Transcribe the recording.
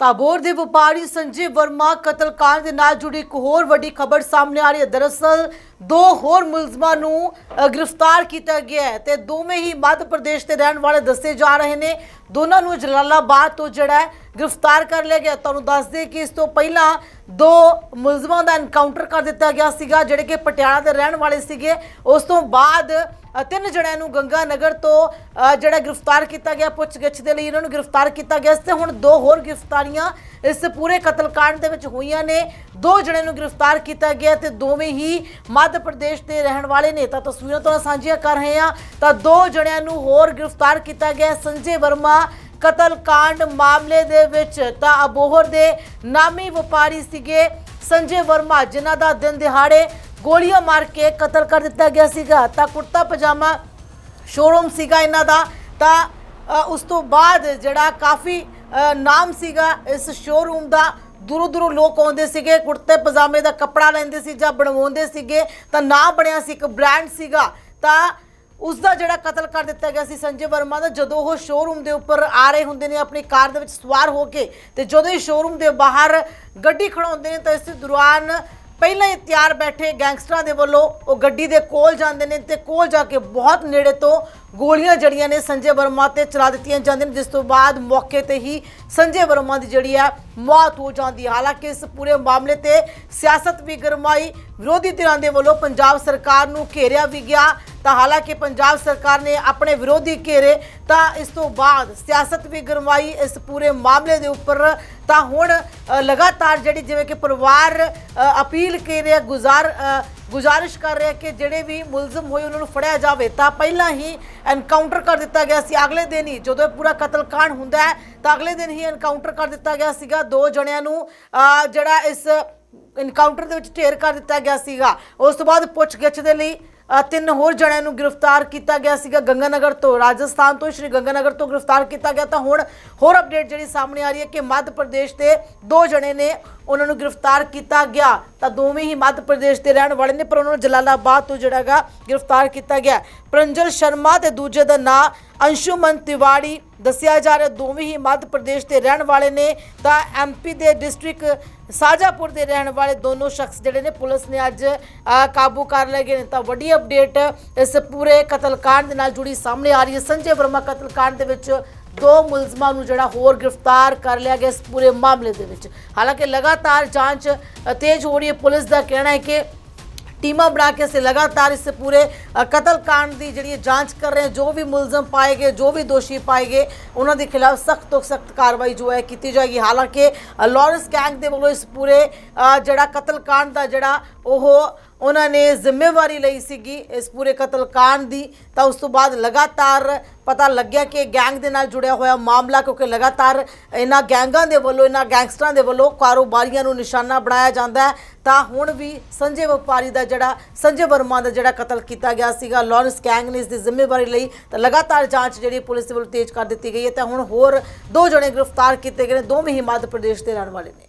ਤਾਬੋਰ ਦੇ ਵਪਾਰੀ ਸੰਜੀਵ ਵਰਮਾ ਕਤਲकांड ਦੇ ਨਾਲ ਜੁੜੀ ਇੱਕ ਹੋਰ ਵੱਡੀ ਖਬਰ ਸਾਹਮਣੇ ਆ ਰਹੀ ਹੈ। ਦਰਅਸਲ ਦੋ ਹੋਰ ਮੁਲਜ਼ਮਾਂ ਨੂੰ ਗ੍ਰਿਫਤਾਰ ਕੀਤਾ ਗਿਆ ਹੈ ਤੇ ਦੋਵੇਂ ਹੀ ਮੱਧ ਪ੍ਰਦੇਸ਼ ਦੇ ਰਹਿਣ ਵਾਲੇ ਦੱਸੇ ਜਾ ਰਹੇ ਨੇ। ਦੋਨਾਂ ਨੂੰ ਜਲਾਲਾਬਾਦ ਤੋਂ ਜਿਹੜਾ ਗ੍ਰਿਫਤਾਰ ਕਰ ਲਿਆ ਗਿਆ। ਤੁਹਾਨੂੰ ਦੱਸ ਦੇ ਕਿ ਇਸ ਤੋਂ ਪਹਿਲਾਂ ਦੋ ਮੁਲਜ਼ਮਾਂ ਦਾ ਐਨਕਾਊਂਟਰ ਕਰ ਦਿੱਤਾ ਗਿਆ ਸੀਗਾ, ਜਿਹੜੇ ਕਿ ਪਟਿਆਲਾ ਦੇ ਰਹਿਣ ਵਾਲੇ ਸੀਗੇ। ਉਸ ਤੋਂ ਬਾਅਦ ਤਿੰਨ ਜਣਿਆਂ ਨੂੰ ਗੰਗਾ ਨਗਰ ਤੋਂ ਜਿਹੜਾ ਗ੍ਰਿਫਤਾਰ ਕੀਤਾ ਗਿਆ, ਪੁੱਛਗਿੱਛ ਦੇ ਲਈ ਇਹਨਾਂ ਨੂੰ ਗ੍ਰਿਫਤਾਰ ਕੀਤਾ ਗਿਆ। ਸੀ ਤੇ ਹੁਣ ਦੋ ਹੋਰ ਗ੍ਰਿਫਤਾਰੀਆਂ ਇਸ ਪੂਰੇ ਕਤਲकांड ਦੇ ਵਿੱਚ ਹੋਈਆਂ ਨੇ। ਦੋ ਜਣਿਆਂ ਨੂੰ ਗ੍ਰਿਫਤਾਰ ਕੀਤਾ ਗਿਆ ਤੇ ਦੋਵੇਂ ਹੀ ਮੱਧ ਪ੍ਰਦੇਸ਼ ਦੇ ਰਹਿਣ ਵਾਲੇ ਨੇ ਤਾਂ ਤਸਵੀਰਾਂ ਤੋਂ ਸਾਂਝੀਆਂ ਕਰ ਰਹੇ ਹਾਂ। ਤਾਂ ਦੋ ਜਣਿਆਂ ਨੂੰ ਹੋਰ ਗ੍ਰਿਫਤਾਰ ਕੀਤਾ ਗਿਆ ਸੰਜੇ ਵਰਮਾ ਕਤਲकांड ਮਾਮਲੇ ਦੇ ਵਿੱਚ ਤਾਂ ਅਬੋਹਰ ਦੇ ਨਾਮੀ ਵਪਾਰੀ ਸੀਗੇ ਸੰਜੇ ਵਰਮਾ, ਜਿਨ੍ਹਾਂ ਦਾ ਦਿਨ ਦਿਹਾੜੇ ਗੋਲੀਆਂ ਮਾਰ ਕੇ ਕਤਲ ਕਰ ਦਿੱਤਾ ਗਿਆ ਸੀਗਾ। ਤਾਂ ਕੁੜਤਾ ਪਜਾਮਾ ਸ਼ੋਰੂਮ ਸੀਗਾ ਇਹਨਾਂ ਦਾ। ਤਾਂ ਉਸ ਤੋਂ ਬਾਅਦ ਜਿਹੜਾ ਕਾਫੀ ਨਾਮ ਸੀਗਾ ਇਸ ਸ਼ੋਰੂਮ ਦਾ ਦੂਰੋਂ ਦੂਰੋਂ ਲੋਕ ਆਉਂਦੇ ਸੀਗੇ, ਕੁੜਤੇ, ਪਜਾਮੇ ਦਾ ਕੱਪੜਾ ਲੈਂਦੇ ਸੀ ਜਾਂ ਬਣਵਾਉਂਦੇ ਸੀਗੇ, ਤਾਂ ਨਾਂ ਬਣਿਆ ਸੀ ਇੱਕ ਬ੍ਰਾਂਡ ਸੀਗਾ। ਤਾਂ ਉਸ ਦਾ ਜਿਹੜਾ ਕਤਲ ਕਰ ਦਿੱਤਾ ਗਿਆ ਸੀ ਸੰਜੇ ਵਰਮਾ ਦਾ, ਜਦੋਂ ਉਹ ਸ਼ੋਰੂਮ ਦੇ ਉੱਪਰ ਆ ਰਹੇ ਹੁੰਦੇ ਨੇ, ਆਪਣੀ ਕਾਰ ਦੇ ਵਿੱਚ ਸਵਾਰ ਹੋ ਕੇ, ਤੇ ਜਦੋਂ ਹੀ ਸ਼ੋਰੂਮ ਦੇ ਬਾਹਰ ਗੱਡੀ ਖੜਾਉਂਦੇ ਨੇ, ਤਾਂ ਇਸ ਦੌਰਾਨ ਪਹਿਲਾਂ ਹੀ ਤਿਆਰ ਬੈਠੇ ਗੈਂਗਸਟਰਾਂ ਦੇ ਵੱਲੋਂ ਉਹ ਗੱਡੀ ਦੇ ਕੋਲ ਜਾਂਦੇ ਨੇ ਤੇ ਕੋਲ ਜਾ ਕੇ ਬਹੁਤ ਨੇੜੇ ਤੋਂ ਗੋਲੀਆਂ ਜੜੀਆਂ ਨੇ ਸੰਜੇ ਵਰਮਾ ਤੇ ਚਲਾ ਦਿੱਤੀਆਂ ਜਾਂਦੀਆਂ ਨੇ, ਜਿਸ ਤੋਂ ਬਾਅਦ ਮੌਕੇ ਤੇ ਹੀ ਸੰਜੇ ਵਰਮਾ ਦੀ ਜਿਹੜੀ ਹੈ ਮੌਤ ਹੋ ਜਾਂਦੀ ਹੈ। ਹਾਲਾਂਕਿ ਇਸ ਪੂਰੇ ਮਾਮਲੇ ਤੇ ਸਿਆਸਤ ਵੀ ਗਰਮਾਈ ਵਿਰੋਧੀ ਧਿਰਾਂ ਦੇ ਵੱਲੋਂ ਪੰਜਾਬ ਸਰਕਾਰ ਨੂੰ ਘੇਰਿਆ ਵੀ ਗਿਆ। ਤਾਂ ਹਾਲਾਂਕਿ ਪੰਜਾਬ ਸਰਕਾਰ ਨੇ ਆਪਣੇ ਵਿਰੋਧੀ ਘੇਰੇ ਤਾਂ ਇਸ ਤੋਂ ਬਾਅਦ ਸਿਆਸਤ ਵੀ ਗਰਮਾਈ ਇਸ ਪੂਰੇ ਮਾਮਲੇ ਦੇ ਉੱਪਰ ਤਾਂ ਹੁਣ ਲਗਾਤਾਰ ਜਿਹੜੀ ਜਿਵੇਂ ਕਿ ਪਰਿਵਾਰ ਅਪੀਲ ਕਰ ਰਿਹਾ, ਗੁਜ਼ਾਰ ਗੁਜ਼ਾਰਿਸ਼ ਕਰ ਰਿਹਾ ਕਿ ਜਿਹੜੇ ਵੀ ਮੁਲਜ਼ਮ ਹੋਏ ਉਹਨਾਂ ਨੂੰ ਫੜਿਆ ਜਾਵੇ, ਤਾਂ ਪਹਿਲਾਂ ਹੀ ਐਨਕਾਊਂਟਰ ਕਰ ਦਿੱਤਾ ਗਿਆ ਸੀ। ਅਗਲੇ ਦਿਨ ਹੀ ਜਦੋਂ ਇਹ ਪੂਰਾ ਕਤਲकांड ਹੁੰਦਾ ਹੈ, ਤਾਂ ਅਗਲੇ ਦਿਨ ਹੀ ਐਨਕਾਊਂਟਰ ਕਰ ਦਿੱਤਾ ਗਿਆ ਸੀਗਾ। ਦੋ ਜਣਿਆਂ ਨੂੰ ਜਿਹੜਾ ਇਸ ਐਨਕਾਊਂਟਰ ਦੇ ਵਿੱਚ ਢੇਰ ਕਰ ਦਿੱਤਾ ਗਿਆ ਸੀਗਾ। ਉਸ ਤੋਂ ਬਾਅਦ ਪੁੱਛਗਿੱਛ ਦੇ ਲਈ ਅ, ਤਿੰਨ ਹੋਰ ਜਣਿਆਂ ਨੂੰ ਗ੍ਰਿਫਤਾਰ ਕੀਤਾ ਗਿਆ ਸੀਗਾ ਗੰਗਾਨਗਰ ਤੋਂ। ਰਾਜਸਥਾਨ ਤੋਂ ਸ਼੍ਰੀ ਗੰਗਾਨਗਰ ਤੋਂ ਗ੍ਰਿਫਤਾਰ ਕੀਤਾ ਗਿਆ। ਤਾਂ ਹੁਣ ਹੋਰ ਅਪਡੇਟ ਜਿਹੜੀ ਸਾਹਮਣੇ ਆ ਰਹੀ ਹੈ ਕਿ ਮੱਧ ਪ੍ਰਦੇਸ਼ ਦੇ ਦੋ ਜਣੇ ਨੇ ਉਹਨਾਂ ਨੂੰ ਗ੍ਰਿਫਤਾਰ ਕੀਤਾ ਗਿਆ। ਤਾਂ ਦੋਵੇਂ ਹੀ ਮੱਧ ਪ੍ਰਦੇਸ਼ ਦੇ ਰਹਿਣ ਵਾਲੇ ਨੇ, ਪਰ ਉਹਨਾਂ ਨੂੰ ਜਲਾਲਾਬਾਦ ਤੋਂ ਜਿਹੜਾਗਾ ਗ੍ਰਿਫਤਾਰ ਕੀਤਾ ਗਿਆ ਪ੍ਰੰਜਲ ਸ਼ਰਮਾ ਤੇ ਦੂਜੇ ਦਾ ਨਾਂ ਅੰਸ਼ੁਮਨ ਤਿਵਾੜੀ ਦੱਸਿਆ ਜਾ ਰਿਹਾ ਦੋਵੇਂ ਹੀ ਮੱਧ ਪ੍ਰਦੇਸ਼ ਦੇ ਰਹਿਣ ਵਾਲੇ ਨੇ, ਤਾਂ ਐਮਪੀ ਦੇ ਡਿਸਟ੍ਰਿਕਟ ਸਾਜਾਪੁਰ ਦੇ ਰਹਿਣ ਵਾਲੇ ਦੋਨੋਂ ਸ਼ਖਸ ਜਿਹੜੇ ਨੇ, ਪੁਲਿਸ ਨੇ ਅੱਜ ਕਾਬੂ ਕਰ ਲਏ ਗਏ ਨੇ। ਤਾਂ ਵੱਡੀ ਅਪਡੇਟ ਇਸ ਪੂਰੇ ਕਤਲਕਾਂਡ ਦੇ ਨਾਲ ਜੁੜੀ ਸਾਹਮਣੇ ਆ ਰਹੀ ਹੈ। ਸੰਜੇ ਵਰਮਾ ਕਤਲਕਾਂਡ ਦੇ ਵਿੱਚ ਦੋ ਮੁਲਜ਼ਮਾਂ ਨੂੰ ਜਿਹੜਾ ਹੋਰ ਗ੍ਰਿਫਤਾਰ ਕਰ ਲਿਆ ਗਿਆ ਇਸ ਪੂਰੇ ਮਾਮਲੇ ਦੇ ਵਿੱਚ। ਹਾਲਾਂਕਿ ਲਗਾਤਾਰ ਜਾਂਚ ਤੇਜ਼ ਹੋ ਰਹੀ ਹੈ। ਪੁਲਿਸ ਦਾ ਕਹਿਣਾ ਹੈ ਕਿ ਟੀਮਾਂ ਬਣਾ ਕੇ ਸੇ ਲਗਾਤਾਰ ਇਸ ਪੂਰੇ ਕਤਲ ਕਾਂਡ ਦੀ ਜਿਹੜੀ ਜਾਂਚ ਕਰ ਰਹੇ ਜੋ ਵੀ ਮੁਲਜ਼ਮ ਪਾਏ ਗਏ, ਜੋ ਵੀ ਦੋਸ਼ੀ ਪਾਏ ਗਏ, ਉਹਨਾਂ ਦੇ ਖਿਲਾਫ ਸਖਤ ਤੋਂ ਸਖਤ ਕਾਰਵਾਈ ਜੋ ਹੈ ਕੀਤੀ ਜਾਏਗੀ। ਹਾਲਾਂਕਿ ਲਾਰੈਂਸ ਗੈਂਗ ਦੇ ਵੱਲੋਂ ਇਸ ਪੂਰੇ ਜਿਹੜਾ ਕਤਲ ਕਾਂਡ ਦਾ ਜਿਹੜਾ ਉਹ ਉਹਨਾਂ ਨੇ ਜ਼ਿੰਮੇਵਾਰੀ ਲਈ ਸੀਗੀ ਇਸ ਪੂਰੇ ਕਤਲकांड ਦੀ। ਤਾਂ ਉਸ ਤੋਂ ਬਾਅਦ ਲਗਾਤਾਰ ਪਤਾ ਲੱਗਿਆ ਕਿ ਗੈਂਗ ਦੇ ਨਾਲ ਜੁੜਿਆ ਹੋਇਆ ਮਾਮਲਾ, ਕਿਉਂਕਿ ਲਗਾਤਾਰ ਇਹਨਾਂ ਗੈਂਗਾਂ ਦੇ ਵੱਲੋਂ, ਇਹਨਾਂ ਗੈਂਗਸਟਰਾਂ ਦੇ ਵੱਲੋਂ ਕਾਰੋਬਾਰੀਆਂ ਨੂੰ ਨਿਸ਼ਾਨਾ ਬਣਾਇਆ ਜਾਂਦਾ ਹੈ। ਤਾਂ ਹੁਣ ਵੀ ਸੰਜੇ ਵਪਾਰੀ ਦਾ ਜਿਹੜਾ, ਸੰਜੇ ਵਰਮਾ ਦਾ ਜਿਹੜਾ ਕਤਲ ਕੀਤਾ ਗਿਆ ਸੀਗਾ, ਲਾਰੈਂਸ ਗੈਂਗ ਨੇ ਇਸ ਦੀ ਜ਼ਿੰਮੇਵਾਰੀ ਲਈ ਤਾਂ ਲਗਾਤਾਰ ਜਾਂਚ ਜਿਹੜੀ ਪੁਲਿਸ ਦੇ ਵੱਲੋਂ ਤੇਜ਼ ਕਰ ਦਿੱਤੀ ਗਈ ਹੈ। ਤਾਂ ਹੁਣ ਹੋਰ ਦੋ ਜਣੇ ਗ੍ਰਿਫਤਾਰ ਕੀਤੇ ਗਏ ਨੇ, ਦੋਵੇਂ ਹੀ ਮੱਧ ਪ੍ਰਦੇਸ਼ ਦੇ ਰਹਿਣ ਵਾਲੇ ਨੇ।